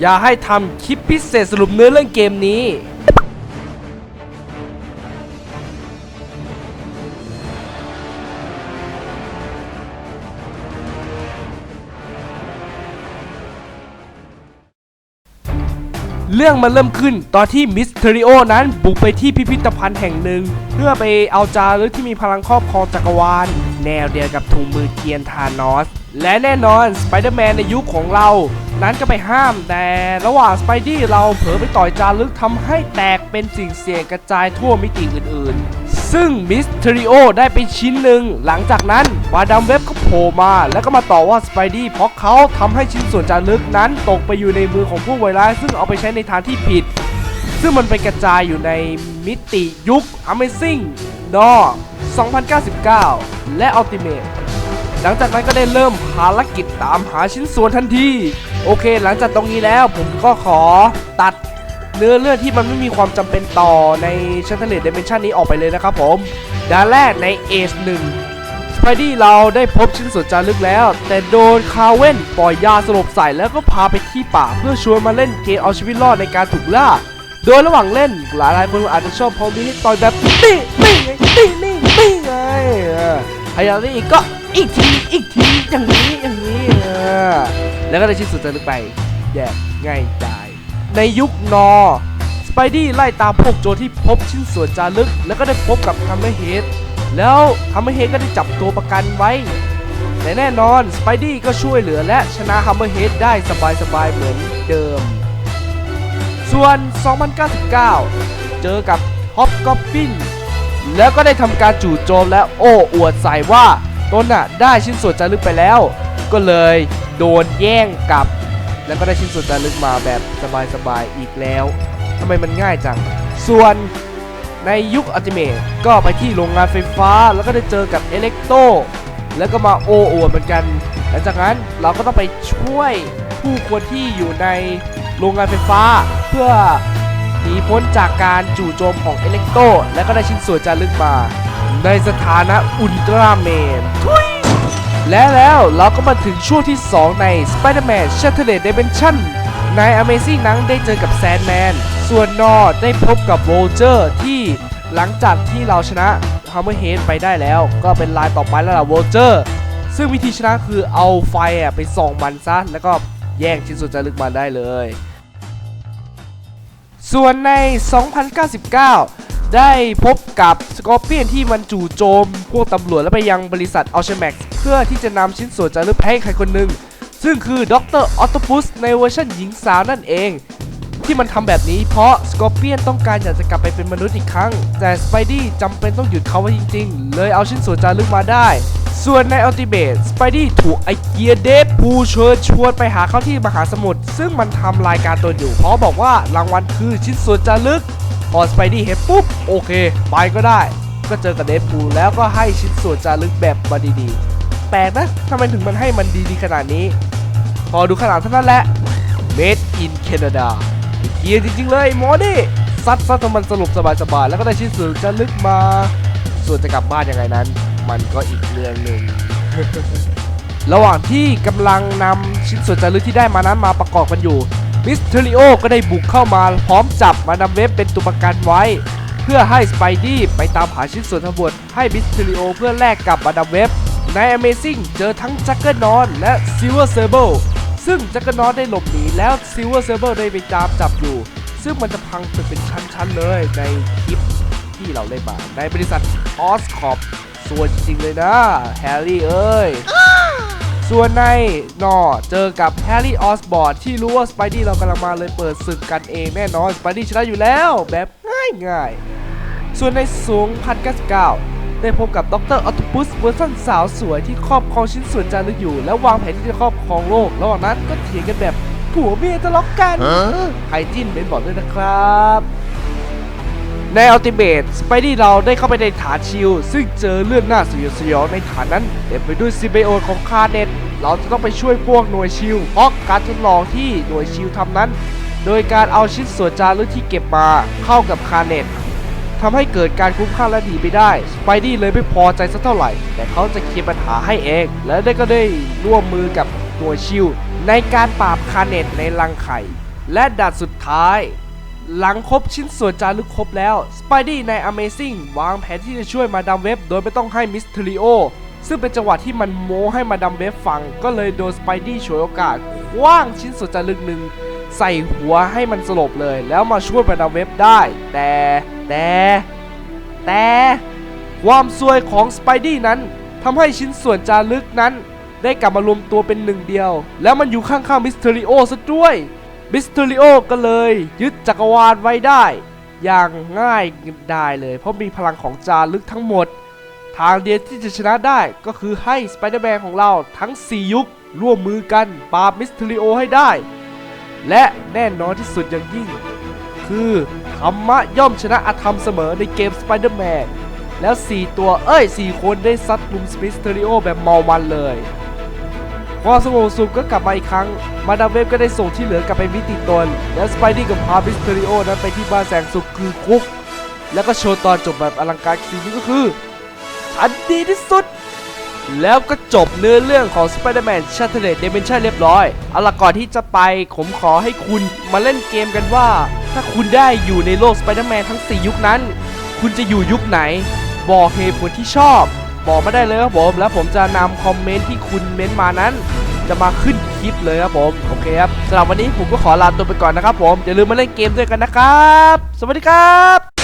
อย่าให้ทำคลิปพิเศษสรุปเนื้อเรื่องเกมนี้ เรื่องมันเริ่มขึ้นตอนที่มิสเทริโอนั้นบุกไปที่พิพิธภัณฑ์แห่งหนึ่ง เพื่อไปเอาจารึกที่มีพลังครอบครองจักรวาล แนวเดียวกับถุงมือเกียนธานอส และแน่นอนสไปเดอร์แมนในยุคของเรา นั้นก็ไปห้าม แต่ระหว่างสไปดี้เราเผลอไปต่อยจารึกทำให้แตกเป็นสิ่งเสียงกระจายทั่วมิติอื่นๆ ซึ่งมิสเทริโอได้ไปชิ้นหนึ่ง หลังจากนั้นวาดัมเว็บก็โผล่มา แล้วก็มาต่อว่าสไปดี้เพราะเขาทำให้ชิ้นส่วนจารึกนั้นตกไปอยู่ในมือของผู้ไวร้ายซึ่งเอาไปใช้ในทางที่ผิด ซึ่งมันไปกระจายอยู่ในมิติยุค Amazing นอ2099 และ Ultimate หลังจากนั้นก็ได้เริ่มภารกิจตามหาชิ้นส่วนทันที โอเค หลังจากตรงนี้แล้วผมก็ขอตัดเนื้อเรื่องที่มันไม่มีความจำเป็นต่อในชันเทเลตเดเมนชันนี้ออกไปเลยนะครับผมดานแรกในเอชหนึ่งสไปดี้เราได้พบชิ้นส่วนจารึกแล้ว แต่โดนคาเว่นปล่อยยาสลบใส่แล้วก็พาไปที่ป่า เพื่อชวนมาเล่นเกมเอาชีวิตรอดในการถูกล่า โดยระหว่างเล่นหลายหลายคนอาจจะชอบพอมีให้ต่อยแบบนี่นี่ไงนี่นี่นี่ไงพยายามนี่อีกก็ อีกทีอีกทีอย่างนี้อย่างนี้เออแล้วก็ได้ชิ้นสุดจะลึกไปแยกง่ายดายในยุคนอสไปดี้ไล่ตามพวกโจรที่พบชิ้นส่วนจารึก แล้วก็ได้พบกับฮัมเมอร์เฮดแล้วฮัมเมอร์เฮดก็ได้จับตัวประกันไว้แต่แน่นอนสไปดี้ก็ช่วยเหลือและชนะฮัมเมอร์เฮดได้สบายๆเหมือนเดิม ส่วน 2099 เจอกับฮอปกอบบินแล้วก็ได้ทำการจู่โจมและโอ้อวดใส่ว่า ตนน่ะได้ชิ้นส่วนจารึกไปแล้ว ก็เลยโดนแย่งกลับ แล้วก็ได้ชิ้นส่วนจารึกมาแบบสบายๆอีกแล้วทำไมมันง่ายจัง ส่วนในยุคอัลติเมทก็ไปที่โรงงานไฟฟ้าแล้วก็ได้เจอกับเอเล็กโตแล้วก็มาโอ้อวดเหมือนกัน หลังจากนั้นเราก็ต้องไปช่วยผู้คนที่อยู่ในโรงงานไฟฟ้า เพื่อหนีพ้นจากการจู่โจมของเอเล็กโตและก็ได้ชิ้นส่วนจารึกมา ในสถานะอุลตร้าแมนทุยและแล้วเราก็มาถึงช่วงที่ 2 ใน Spider-Man Shattered Dimension ใน Amazing นั้นได้เจอกับแซนแมนส่วนนอร์ได้พบกับโวเจอร์ที่หลังจากที่เราชนะฮัมเมอร์เฮดไปได้แล้ว ก็เป็นลายต่อไปแล้วล่ะโวเจอร์ซึ่งวิธีชนะคือเอาไฟไปส่องมันซะ แล้วก็แย่งชิ้นส่วนจารึกมาได้เลย ส่วนใน 2099 ได้พบกับสกอร์เปียนที่มันจู่โจม พวกตำรวจและไปยังบริษัทอัลเชแม็กซ์เพื่อที่จะนำชิ้นส่วนจารึกให้ใครคนหนึ่ง ซึ่งคือด็อกเตอร์ออตปุสในเวอร์ชันหญิงสาวนั่นเอง ที่มันทำแบบนี้เพราะสกอร์เปียนต้องการอยากจะกลับไปเป็นมนุษย์อีกครั้ง แต่สไปดี้จำเป็นต้องหยุดเขาไว้จริงๆ เลยเอาชิ้นส่วนจารึกมาได้ส่วนในอัลติเมทสไปดี้ถูกไอเกียเดฟพูเชิญชวนไปหาเขาที่มหาสมุทรซึ่งมันทำรายการตัวอยู่เพราะบอกว่ารางวัลคือชิ้นส่วนจารึก พอสไปดี้เห็นปุ๊บ โอเค ไปก็ได้ ก็เจอกับเดฟพูแล้วก็ให้ชิ้นส่วนจารึกแบบมาดีๆแปลกนะทำไมถึงมันให้มันดีๆขนาดนี้ พอดูขนาดเท่านั้นแหละ Made in Canada เกียร์จริงๆเลยหมอนี่ซัดซัดจนมันสรุปสบายๆแล้วก็ได้ชิ้นส่วนจะลึกมา ส่วนจะกลับบ้านยังไงนั้น มันก็อีกเรื่องหนึ่งระหว่างที่กำลังนำชิ้นส่วนจารึกที่ได้มานั้นมาประกอบกันอยู่ มิสเทริโอก็ได้บุกเข้ามาพร้อมจับมานำเว็บเป็นตัวประกันไว้ เพื่อให้สไปดี้ไปตามหาชิ้นส่วนทั้งหมดให้มิสเทริโอเพื่อแลกกับมาดามเว็บใน Amazing เจอทั้งจักเกอร์นอนและ Silver s a b l e ซึ่งจักอร์นอตได้หลบหนีแล้วซิลเวอร์เซอร์เบอร์ได้ไปตามจับอยู่ ซึ่งมันจะพังเป็นชั้นๆเลยในคลิปที่เราเล่นมาในบริษัทออสคอปส่วนจริงเลยนะแฮร์รี่เอ้ย ส่วนในนอเจอกับแฮร์รี่ออสบอร์ดที่รู้ว่าสไปดี้เรากำลังมาเลยเปิดศึกกันเองแน่นอนสไปดี้ชนะอยู่แล้วแบบง่ายๆ ส่วนในสูง1099ได้พบกับดรออตปุสเวอร์ชันสาวสวยที่ครอบครองชิ้นส่วนจารึกอยู่ และวางแผนที่จะครอบครองโลกระหว่างนั้นก็เถียงกันแบบผัวเมียทะเลาะกันใครจิ้นเป็นบอกด้วยนะครับ ในอัลติเมทสไปดี้เราได้เข้าไปในฐานชิลซึ่งเจอเลือดหน้าสยดสยองในฐานนั้นเต็มไปด้วยซิเบโอของคาเนตเราจะต้องไปช่วยพวกหน่วยชิลเพราะการทดลองที่หน่วยชิลทำนั้น โดยการเอาชิ้นส่วนจารึกที่เก็บมาเข้ากับคาเนตทำให้เกิดการคุ้มค่าและหนีไปได้สไปดี้เลยไม่พอใจสักเท่าไหร่ แต่เขาจะเคลียร์ปัญหาให้เอง และได้ก็ได้ร่วมมือกับหน่วยชิลในการปราบคาเนตในรังไข่และดัดสุดท้าย หลังครบชิ้นส่วนจารึกครบแล้วสไปดี้ใน Amazing วางแผนที่จะช่วยมาดามเว็บโดยไม่ต้องให้มิสเทริโอซึ่งเป็นจังหวะที่มันโม้ให้มาดามเว็บฟัง ก็เลยโดนสไปดี้ฉวยโอกาสคว้างชิ้นส่วนจารึกหนึ่งใส่หัวให้มันสลบเลย แล้วมาช่วยมาดามเว็บได้ แต่แต่แต่ความซวยของสไปดี้นั้นทำให้ชิ้นส่วนจารึกนั้น ได้กลับมารวมตัวเป็นหนึ่งเดียว แล้วมันอยู่ข้างๆมิสเทริโอซะด้วย มิสเทริโอก็เลยยึดจักรวาลไว้ได้ อย่างง่ายได้เลย เพราะมีพลังของจารึกทั้งหมด ทางเดียวที่จะชนะได้ก็คือให้สไปเดอร์แมนของเราทั้ง 4 ยุค ร่วมมือกันปราบมิสเทริโอให้ได้ และแน่นอนที่สุดอย่างยิ่ง คือธรรมะย่อมชนะอธรรมเสมอในเกม Spider-Man แล้ว 4 ตัวเอ้ย 4 คนได้ซัดลุมสปิสเทริโอแบบเมามันเลย ความสงบสุขก็กลับมาอีกครั้ง มาดามเว็บก็ได้ส่งที่เหลือกลับไปมิติตน และสไปดี้กับพามิสเทริโอนั้นไปที่บ้านแสงสุขคือคุก แล้วก็โชว์ตอนจบแบบอลังการซีนี้ก็คือฉันดีที่สุด แล้วก็จบเนื้อเรื่องของ Spider-Man Shattered Dimension เรียบร้อยเอาละก่อนที่จะไปผมขอให้คุณมาเล่นเกมกันว่า ถ้าคุณได้อยู่ในโลก Spider-Man ทั้ง 4 ยุคนั้น คุณจะอยู่ยุคไหน บอกเหตุผลที่ชอบ บอกมาได้เลยครับผม แล้วผมจะนำคอมเมนต์ที่คุณเม้นต์มานั้น จะมาขึ้นคลิปเลยครับผมโอเคครับสำหรับวันนี้ผมก็ขอลาตัวไปก่อนนะครับผมอย่าลืมมาเล่นเกมด้วยกันนะครับ สวัสดีครับ